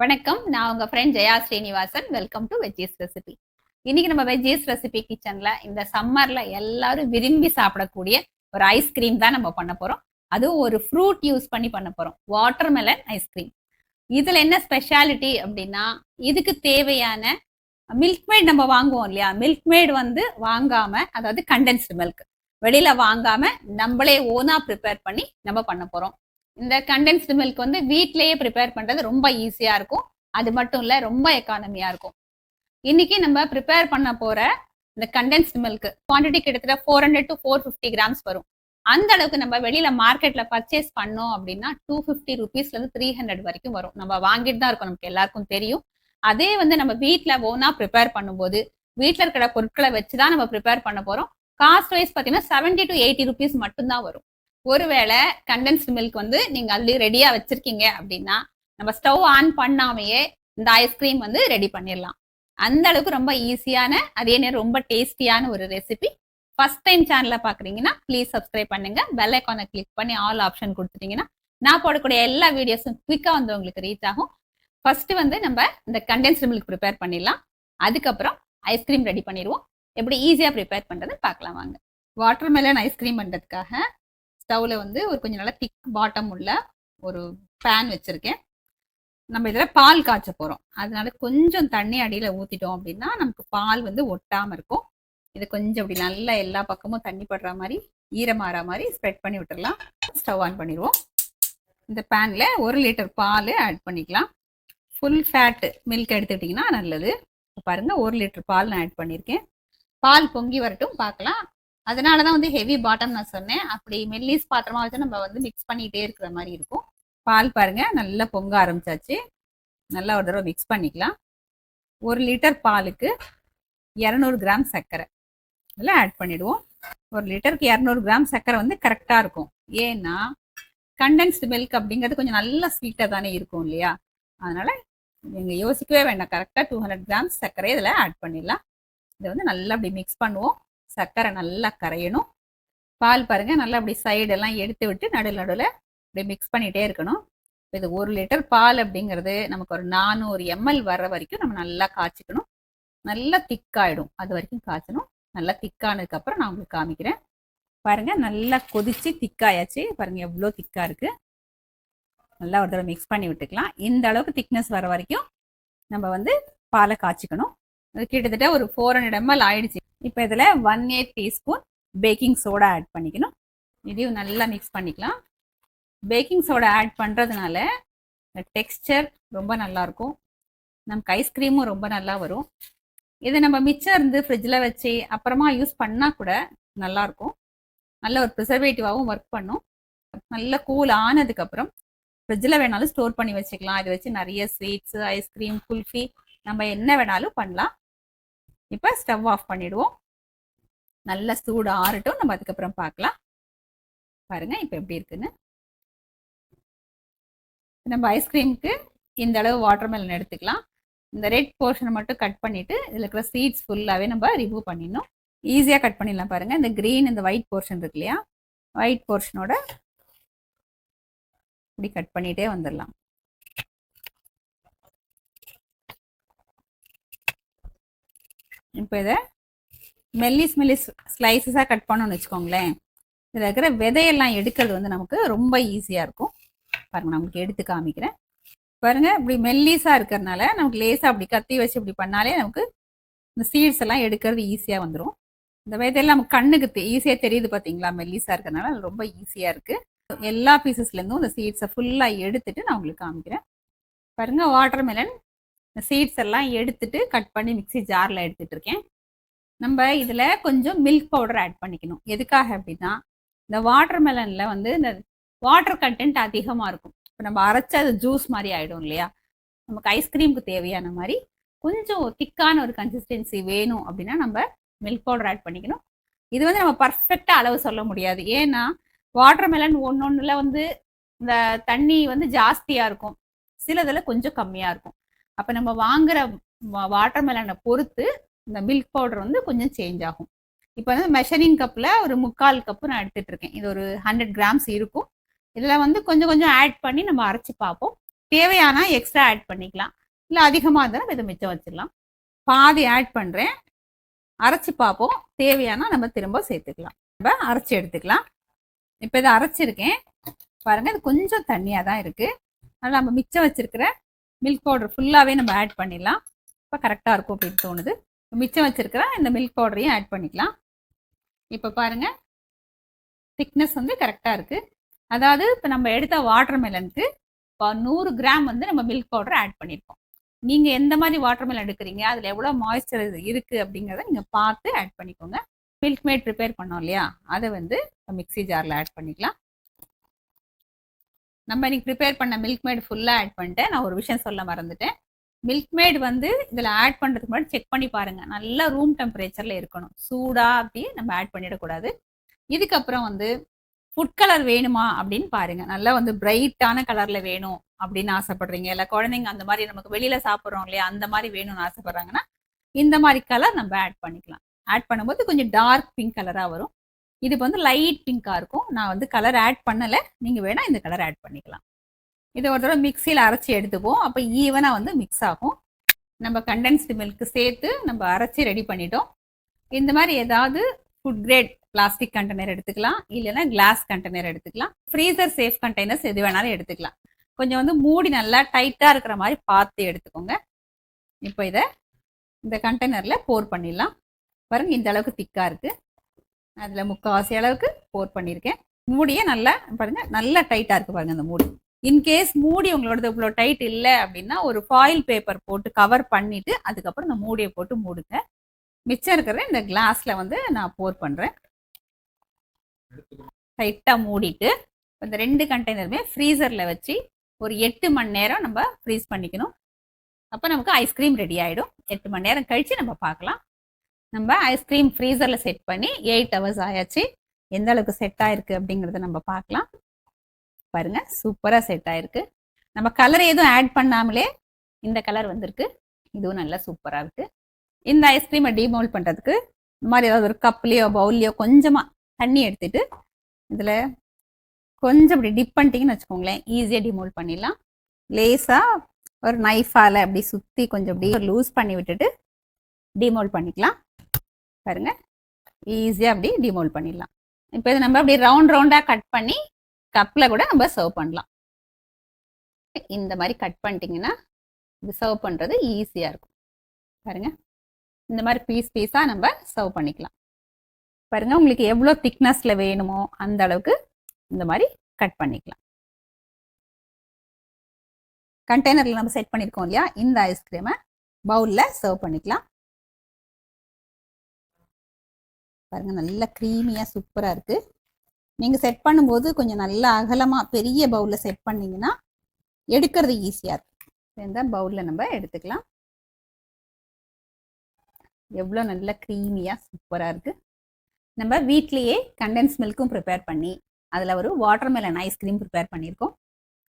வணக்கம். நான் உங்க friend Jaya Srinivasan. Welcome to Veggies recipe இன்னைக்கு நம்ம வெஜ்ஜீஸ் ரெசிபி கிச்சன்ல இந்த சம்மர்ல எல்லாரும் விரும்பி சாப்பிடக்கூடிய ஒரு ஐஸ்கிரீம் தான் நம்ம பண்ண போறோம். அதுவும் ஒரு ஃப்ரூட் யூஸ் பண்ணி பண்ண போறோம். வாட்டர்மெலன் ஐஸ்கிரீம் இதுல என்ன ஸ்பெஷாலிட்டி அப்படின்னா இதுக்கு தேவையான மில்க்மேட் நம்ம வாங்குவோம் இல்லையா? மில்க் மேட் வந்து வாங்காம அதாவது கண்டென்ஸ்டு மில்க் வெளியில வாங்காம நம்மளே ஓனா ப்ரிப்பேர் பண்ணி நம்ம பண்ண போறோம். இந்த கண்டென்ஸ்டு மில்க் வந்து வீட்லயே ப்ரிப்பேர் பண்றது ரொம்ப ஈஸியா இருக்கும். அது மட்டும் இல்ல ரொம்ப எக்கானமியா இருக்கும். இன்னைக்கு நம்ம ப்ரிப்பேர் பண்ண போற இந்த கண்டென்ஸ்டு மில்க் குவான்டிட்டி கிட்டத்தட்ட four hundred to four fifty grams வரும். அந்த அளவுக்கு நம்ம வெளியில மார்க்கெட்ல பர்ச்சேஸ் பண்ணோம் அப்படின்னா டூ ஃபிஃப்டி ருபீஸ்ல இருந்து த்ரீ ஹண்ட்ரட் வரைக்கும் வரும். நம்ம வாங்கிட்டு தான் இருக்கோம் நமக்கு எல்லாருக்கும் தெரியும். அதே வந்து நம்ம வீட்டில் ஓனா ப்ரிப்பேர் பண்ணும்போது வீட்டில் இருக்கிற பொருட்களை வச்சு தான் நம்ம ப்ரிப்பேர் பண்ண போறோம். காஸ்ட் வைஸ் பார்த்தீங்கன்னா செவன்டி டு எயிட்டி ருபீஸ் மட்டும்தான் வரும். ஒருவேளை கண்டென்ஸ்டு மில்க் வந்து நீங்க ஆல்ரெடி ரெடியா வச்சிருக்கீங்க அப்படின்னா நம்ம ஸ்டவ் ஆன் பண்ணாமையே இந்த ஐஸ்கிரீம் வந்து ரெடி பண்ணிடலாம். அந்த அளவுக்கு ரொம்ப ஈஸியான அதே நேரம் ரொம்ப டேஸ்டியான ஒரு ரெசிபி ஃபர்ஸ்ட் டைம் சேனலை பாக்குறீங்கன்னா ப்ளீஸ் சப்ஸ்கிரைப் பண்ணுங்க. பெல் ஐக்கானை கிளிக் பண்ணி ஆல் ஆப்ஷன் கொடுத்துட்டீங்கன்னா நான் போடக்கூடிய எல்லா வீடியோஸும் குவிக்கா வந்து உங்களுக்கு ரீச் ஆகும். ஃபர்ஸ்ட் வந்து நம்ம இந்த கண்டென்ஸ்டு மில்க் ப்ரிப்பேர் பண்ணிடலாம். அதுக்கப்புறம் ஐஸ்கிரீம் ரெடி பண்ணிடுவோம். எப்படி ஈஸியாக ப்ரிப்பேர் பண்ணுறது பார்க்கலாம் வாங்க. வாட்டர் மெலன் ஐஸ்கிரீம் பண்ணுறதுக்காக ஸ்டவ்ல வந்து ஒரு கொஞ்சம் நல்லா திக் பாட்டம் உள்ள ஒரு பேன் வச்சுருக்கேன். நம்ம இதில் பால் காய்ச்ச போகிறோம் அதனால கொஞ்சம் தண்ணி அடியில் ஊற்றிட்டோம் அப்படின்னா நமக்கு பால் வந்து ஒட்டாமல் இருக்கும். இது கொஞ்சம் அப்படி நல்லா எல்லா பக்கமும் தண்ணி படுற மாதிரி ஈரமாற மாதிரி ஸ்ப்ரெட் பண்ணி விட்டுடலாம் ஸ்டவ் ஆன் பண்ணிடுவோம். இந்த பேனில் ஒரு லிட்டர் பால் ஆட் பண்ணிக்கலாம். ஃபுல் ஃபேட்டு மில்க் எடுத்துக்கிட்டிங்கன்னா நல்லது. பாருங்க ஒரு லிட்டர் பால் நான் ஆட் பண்ணியிருக்கேன். பால் பொங்கி வரட்டும் பார்க்கலாம். அதனால தான் வந்து ஹெவி பாட்டம் நான் சொன்னேன். அப்படி மெல்லிஸ் பாத்திரமா வச்சு நம்ம வந்து மிக்ஸ் பண்ணிக்கிட்டே இருக்கிற மாதிரி இருக்கும். பால் பாருங்க நல்லா பொங்க ஆரம்பிச்சாச்சு. நல்லா ஒரு தடவை மிக்ஸ் பண்ணிக்கலாம். ஒரு லிட்டர் பாலுக்கு இரநூறு கிராம் சர்க்கரை. இதெல்லாம் ஆட் பண்ணிவிடுவோம் ஒரு லிட்டருக்கு இரநூறு கிராம் சர்க்கரை வந்து கரெக்டாக இருக்கும். ஏன்னா கண்டென்ஸ்டு மில்க் அப்படிங்கிறது கொஞ்சம் நல்ல ஸ்வீட்டாக தானே இருக்கும் இல்லையா? அதனால் நீங்கள் யோசிக்கவே வேண்டாம். கரெக்டாக டூ ஹண்ட்ரட் கிராம்ஸ் சர்க்கரை இதில் ஆட் பண்ணிடலாம். இதை வந்து நல்லா அப்படி மிக்ஸ் பண்ணுவோம். சர்க்கரை நல்லா கரையணும். பால் பாருங்க நல்லா அப்படி சைடெல்லாம் எடுத்து விட்டு நடுவில் நடுவில் இப்படி மிக்ஸ் பண்ணிகிட்டே இருக்கணும். இது ஒரு லிட்டர் பால் அப்படிங்கிறது நமக்கு ஒரு நானூறு எம்எல் வர்ற வரைக்கும் நம்ம நல்லா காய்ச்சிக்கணும். நல்லா திக்காயிடும் அது வரைக்கும் காய்ச்சணும். நல்லா திக்கானதுக்கப்புறம் நான் உங்களுக்கு காமிக்கிறேன். பாருங்க நல்லா கொதிச்சு திக்காயாச்சு பாருங்க எவ்வளோ திக்காக இருக்கு. நல்லா ஒரு தடவை மிக்ஸ் பண்ணி விட்டுக்கலாம். இந்த அளவுக்கு திக்னஸ் வர வரைக்கும் நம்ம வந்து பாலை காய்ச்சிக்கணும். கிட்டத்தட்ட ஒரு ஃபோர் ஹண்ட்ரட் எம்எல் ஆயிடுச்சு. இப்போ இதில் one eight teaspoon baking soda add பண்ணிக்கணும். இதையும் நல்லா மிக்ஸ் பண்ணிக்கலாம். பேக்கிங் சோடா ஆட் பண்ணுறதுனால டெக்ஸ்டர் ரொம்ப நல்லாயிருக்கும் நமக்கு ஐஸ்கிரீமும் ரொம்ப நல்லா வரும். இதை நம்ம மிச்சம் இருந்து ஃப்ரிட்ஜில் வச்சு அப்புறமா யூஸ் பண்ணால் கூட நல்லாயிருக்கும் நல்ல ஒரு ப்ரிசர்வேட்டிவாகவும் ஒர்க் பண்ணும். நல்லா கூல் ஆனதுக்கப்புறம் ஃப்ரிட்ஜில் வேணாலும் ஸ்டோர் பண்ணி வச்சுக்கலாம். இதை வச்சு நிறைய ஸ்வீட்ஸு ஐஸ்கிரீம் குல்ஃபி நம்ம என்ன வேணாலும் பண்ணலாம். இப்போ ஸ்டவ் ஆஃப் பண்ணிடுவோம். நல்ல சூடு ஆறட்டும். நம்ம அதுக்கப்புறம் பார்க்கலாம். பாருங்க இப்போ எப்படி இருக்குன்னு. நம்ம ஐஸ்கிரீமுக்கு இந்த அளவு வாட்டர்மெலன் எடுத்துக்கலாம். இந்த ரெட் போர்ஷனை மட்டும் கட் பண்ணிட்டு இதில் இருக்கிற சீட்ஸ் ஃபுல்லாகவே நம்ம ரிமூவ் பண்ணிடணும். ஈஸியாக கட் பண்ணிடலாம் பாருங்கள் இந்த க்ரீன் இந்த ஒயிட் போர்ஷன் இருக்கு இல்லையா? ஒயிட் போர்ஷனோட இப்படி கட் பண்ணிகிட்டே வந்துடலாம். இப்போ இதை மெல்லிஸ் மெல்லிஸ் ஸ்லைசஸாக கட் பண்ணோன்னு வச்சுக்கோங்களேன். இதில் இருக்கிற விதையெல்லாம் எடுக்கிறது வந்து நமக்கு ரொம்ப ஈஸியாக இருக்கும். பாருங்கள் நான் உங்களுக்கு எடுத்து காமிக்கிறேன். பாருங்க இப்படி மெல்லிஸாக இருக்கிறதுனால நமக்கு லேசாக அப்படி கத்தி வச்சு இப்படி பண்ணாலே நமக்கு இந்த சீட்ஸ் எல்லாம் எடுக்கிறது ஈஸியாக வந்துடும் இந்த விதையெல்லாம் நமக்கு கண்ணுக்கு ஈஸியாக தெரியுது பார்த்தீங்களா? மெல்லிஸாக இருக்கிறதுனால அது ரொம்ப ஈஸியாக இருக்குது எல்லா பீசஸ்லேருந்தும் இந்த சீட்ஸை ஃபுல்லாக எடுத்துட்டு நான் உங்களுக்கு காமிக்கிறேன். பாருங்கள் வாட்டர் மெலன் சீட்ஸ் எல்லாம் எடுத்துட்டு கட் பண்ணி மிக்சி ஜாரில் எடுத்துட்டு இருக்கேன். நம்ம இதில் கொஞ்சம் மில்க் பவுடர் ஆட் பண்ணிக்கணும். எதுக்காக அப்படின்னா இந்த வாட்டர் மெலனில் வந்து இந்த வாட்டர் கண்டென்ட் அதிகமாக இருக்கும். இப்போ நம்ம அரைச்சி அது ஜூஸ் மாதிரி ஆகிடும் இல்லையா? நமக்கு ஐஸ்கிரீமுக்கு தேவையான மாதிரி கொஞ்சம் திக்கான ஒரு கன்சிஸ்டன்சி வேணும் அப்படின்னா நம்ம மில்க் பவுடர் ஆட் பண்ணிக்கணும். இது வந்து நம்ம பர்ஃபெக்டாக அளவு சொல்ல முடியாது. ஏன்னா வாட்டர் மெலன் ஒன்று ஒன்றில் வந்து இந்த தண்ணி வந்து ஜாஸ்தியாக இருக்கும். சிலதில் கொஞ்சம் கம்மியாக இருக்கும். அப்போ நம்ம வாங்குற வாட்டர் மெலனை பொறுத்து இந்த மில்க் பவுடர் வந்து கொஞ்சம் சேஞ்ச் ஆகும். இப்போ வந்து மெஷரிங் கப்பில் ஒரு முக்கால் கப்பு நான் எடுத்துகிட்டு இருக்கேன் இது ஒரு ஹண்ட்ரட் கிராம்ஸ் இருக்கும். இதில் வந்து கொஞ்சம் கொஞ்சம் ஆட் பண்ணி நம்ம அரைச்சி பார்ப்போம். தேவையான எக்ஸ்ட்ரா ஆட் பண்ணிக்கலாம். இல்லை அதிகமாக இருந்தால் நம்ம இதை மிச்சம் வச்சிடலாம். பாதி ஆட் பண்ணுறேன் அரைச்சி பார்ப்போம். தேவையானா நம்ம திரும்ப சேர்த்துக்கலாம். நம்ம அரைச்சி எடுத்துக்கலாம். இப்போ இதை அரைச்சிருக்கேன். பாருங்கள் இது கொஞ்சம் தண்ணியாக தான் இருக்குது அதனால் நம்ம மிச்சம் வச்சுருக்கிற மில்க் பவுடர் ஃபுல்லாகவே நம்ம ஆட் பண்ணிடலாம். இப்போ கரெக்டாக இருக்கும் அப்படின்னு தோணுது. மிச்சம் வச்சுருக்கிற இந்த மில்க் பவுடரையும் ஆட் பண்ணிக்கலாம். இப்போ பாருங்க. திக்னஸ் வந்து கரெக்டாக இருக்குது அதாவது இப்போ நம்ம எடுத்த வாட்டர் மெலனுக்கு இப்போ நூறு கிராம் வந்து நம்ம மில்க் பவுடர் ஆட் பண்ணியிருக்கோம் நீங்கள் எந்த மாதிரி வாட்டர் மெலன் எடுக்கிறீங்க? அதில் எவ்வளோ மாய்ஸ்சர் இருக்குது அப்படிங்கிறத நீங்கள் பார்த்து ஆட் பண்ணிக்கோங்க. மில்க் மேட் ப்ரிப்பேர் பண்ணோம் இல்லையா? அதை வந்து மிக்ஸி ஜாரில் ஆட் பண்ணிக்கலாம். நம்ம இன்னைக்கு ப்ரிப்பேர் பண்ண மில்க் மேட் ஃபுல்லாக ஆட் பண்ணிட்டேன் நான் ஒரு விஷயம் சொல்ல மறந்துட்டேன். மில்க் மேட் வந்து இதில் ஆட் பண்ணுறதுக்கு முன்னாடி செக் பண்ணி பாருங்கள் நல்லா ரூம் டெம்பரேச்சரில் இருக்கணும். சூடாக அப்படியே நம்ம ஆட் பண்ணிடக்கூடாது. இதுக்கப்புறம் வந்து ஃபுட் கலர் வேணுமா அப்படின்னு பாருங்க. நல்லா வந்து பிரைட்டான கலர்ல வேணும் அப்படின்னு ஆசைப்படுறீங்க. இல்லை குழந்தைங்க அந்த மாதிரி நமக்கு வெளியில சாப்பிட்றோம் இல்லையா அந்த மாதிரி வேணும்னு ஆசைப்படுறாங்கன்னா இந்த மாதிரி கலர் நம்ம ஆட் பண்ணிக்கலாம். ஆட் பண்ணும்போது கொஞ்சம் டார்க் பிங்க் கலராக வரும். இது வந்து லைட் பிங்காக இருக்கும். நான் வந்து கலர் ஆட் பண்ணலை. நீங்கள் வேணால் இந்த கலர் ஆட் பண்ணிக்கலாம். இதை ஒரு தடவை மிக்சியில் அரைச்சி எடுத்துப்போம் அப்போ ஈவனாக வந்து மிக்ஸ் ஆகும். நம்ம கண்டென்ஸ்டு மில்க் சேர்த்து நம்ம அரைச்சி ரெடி பண்ணிட்டோம். இந்த மாதிரி ஏதாவது ஃபுட் கிரேட் பிளாஸ்டிக் கண்டெய்னர் எடுத்துக்கலாம். இல்லைன்னா கிளாஸ் கண்டெய்னர் எடுத்துக்கலாம். ஃப்ரீசர் சேஃப் கண்டெய்னர்ஸ் எது வேணாலும் எடுத்துக்கலாம். கொஞ்சம் வந்து மூடி நல்லா டைட்டாக இருக்கிற மாதிரி பார்த்து எடுத்துக்கோங்க. இப்போ இதை இந்த கண்டெய்னரில் போர் பண்ணிடலாம். பாருங்கள் இந்த அளவுக்கு திக்காக இருக்குது அதில் முக்கால்வாசி அளவுக்கு போர் பண்ணியிருக்கேன் மூடியே நல்லா பாருங்கள் நல்லா டைட்டாக இருக்குது பாருங்கள் அந்த மூடி. இன்கேஸ் மூடி உங்களோட இவ்வளோ டைட் இல்லை அப்படின்னா ஒரு ஃபாயில் பேப்பர் போட்டு கவர் பண்ணிவிட்டு அதுக்கப்புறம் இந்த மூடியை போட்டு மூடுங்க. மிச்சம் இருக்கிற இந்த கிளாஸில் வந்து நான் போர் பண்ணுறேன் டைட்டாக மூடிட்டு இந்த ரெண்டு கண்டெய்னருமே ஃப்ரீசரில் வச்சு ஒரு எட்டு மணி நேரம் நம்ம ஃப்ரீஸ் பண்ணிக்கணும். அப்போ நமக்கு ஐஸ்கிரீம் ரெடி ஆகிடும் எட்டு மணி நேரம் கழித்து நம்ம பார்க்கலாம். நம்ம ஐஸ்கிரீம் ஃப்ரீசரில் செட் பண்ணி எயிட் ஹவர்ஸ் ஆயாச்சு. எந்த அளவுக்கு செட் ஆயிருக்கு அப்படிங்கிறத நம்ம பார்க்கலாம். பாருங்க சூப்பராக செட் ஆயிருக்கு. நம்ம கலர் எதுவும் ஆட் பண்ணாமலே இந்த கலர் வந்திருக்கு. இதுவும் நல்லா சூப்பராக இருக்கு. இந்த ஐஸ்கிரீமை டீமோல் பண்ணுறதுக்கு இந்த மாதிரி ஏதாவது ஒரு கப்லேயோ பவுல்லையோ கொஞ்சமாக தண்ணி எடுத்துட்டு இதில் கொஞ்சம் இப்படி டிப் பண்ணிட்டீங்கன்னு வச்சுக்கோங்களேன். ஈஸியாக டிமோல் பண்ணிடலாம். லேஸாக ஒரு நைஃபால் அப்படி சுற்றி கொஞ்சம் அப்படியே லூஸ் பண்ணி விட்டுட்டு டிமோல் பண்ணிக்கலாம். பாருங்க. ஈஸியாக அப்படி டிமோல்ட் பண்ணிடலாம். இப்போ இது நம்ம அப்படி ரவுண்ட் ரவுண்டாக கட் பண்ணி கப்பில் கூட நம்ம சர்வ் பண்ணலாம். இந்த மாதிரி கட் பண்ணிட்டீங்கன்னா இது சர்வ் பண்ணுறது ஈஸியாக இருக்கும். பாருங்க. இந்த மாதிரி பீஸ் பீஸாக நம்ம சர்வ் பண்ணிக்கலாம். பாருங்க உங்களுக்கு எவ்வளோ திக்னஸில் வேணுமோ அந்த அளவுக்கு இந்த மாதிரி கட் பண்ணிக்கலாம். கண்டெய்னரில் நம்ம செட் பண்ணியிருக்கோம் இல்லையா? இந்த ஐஸ்கிரீமை பவுலில் சர்வ் பண்ணிக்கலாம். பாருங்க நல்லா க்ரீமியாக சூப்பராக இருக்கு. நீங்கள் செட் பண்ணும்போது கொஞ்சம் நல்லா அகலமாக பெரிய பவுலில் செட் பண்ணீங்கன்னா எடுக்கிறது ஈஸியாக இருக்கும். இந்த பவுலில் நம்ம எடுத்துக்கலாம். எவ்வளோ நல்ல க்ரீமியாக சூப்பராக இருக்குது நம்ம வீட்லேயே கண்டென்ஸ் மில்க்கும் ப்ரிப்பேர் பண்ணி அதில் ஒரு வாட்டர்மெலன் ஐஸ்கிரீம் ப்ரிப்பேர் பண்ணியிருக்கோம்.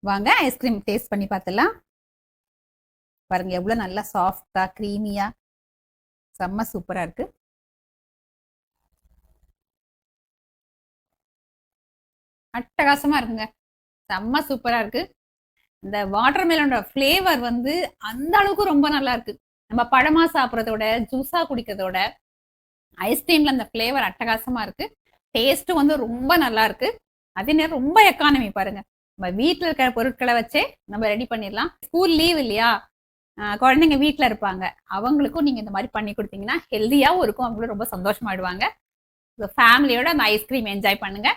வாங்க ஐஸ்கிரீம் டேஸ்ட் பண்ணி பார்த்துலாம் பாருங்க எவ்வளோ நல்லா சாஃப்டாக க்ரீமியாக செம்ம சூப்பராக இருக்கு. அட்டகாசமாக இருக்குங்க. செம்ம சூப்பராக இருக்கு. இந்த வாட்டர்மெலனோட ஃப்ளேவர் வந்து அந்த அளவுக்கு ரொம்ப நல்லா இருக்கு. நம்ம பழமா சாப்பிட்றதோட ஜூஸா குடிக்கிறதோட ஐஸ்கிரீம்ல அந்த ஃப்ளேவர் அட்டகாசமா இருக்கு. டேஸ்ட்டும் வந்து ரொம்ப நல்லா இருக்கு. அதே நேரம் ரொம்ப எக்கானமி பாருங்க. நம்ம வீட்டில் இருக்கிற பொருட்களை வச்சே நம்ம ரெடி பண்ணிடலாம். ஸ்கூல் லீவ் இல்லையா? குழந்தைங்க வீட்டில் இருப்பாங்க. அவங்களுக்கும் நீங்கள் இந்த மாதிரி பண்ணி கொடுத்தீங்கன்னா ஹெல்த்தியாகவும் இருக்கும். அவங்களும் ரொம்ப சந்தோஷமாயிடுவாங்க. ஃபேமிலியோட அந்த ஐஸ்கிரீம் என்ஜாய் பண்ணுங்கள்